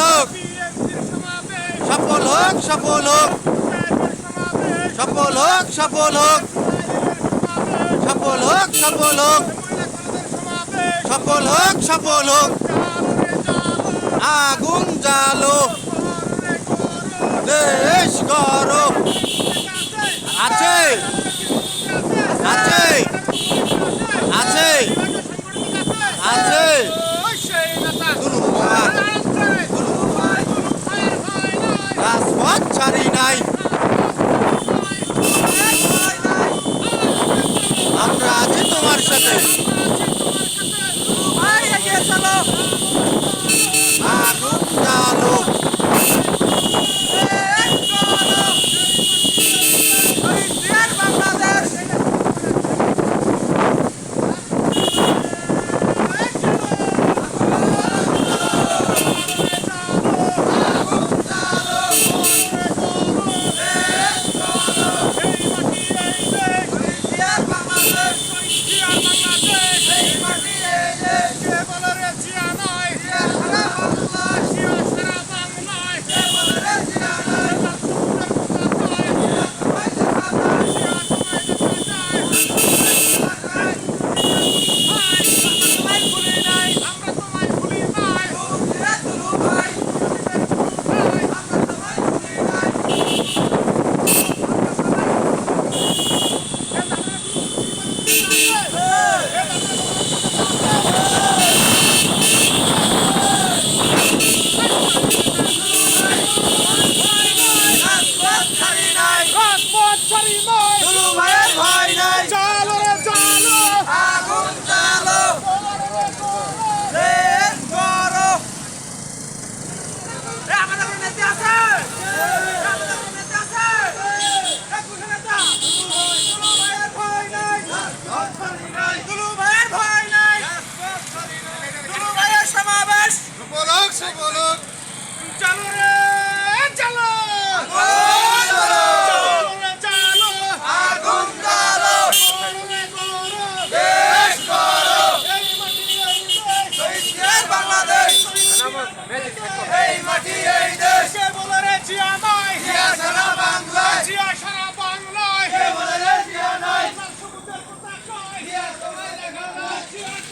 হোক। সফল হোক সফল হোক। সফল হোক সফল হোক। সফল সফল সফল সফল সফল আগুন জালো দেশ করো Everybody, more!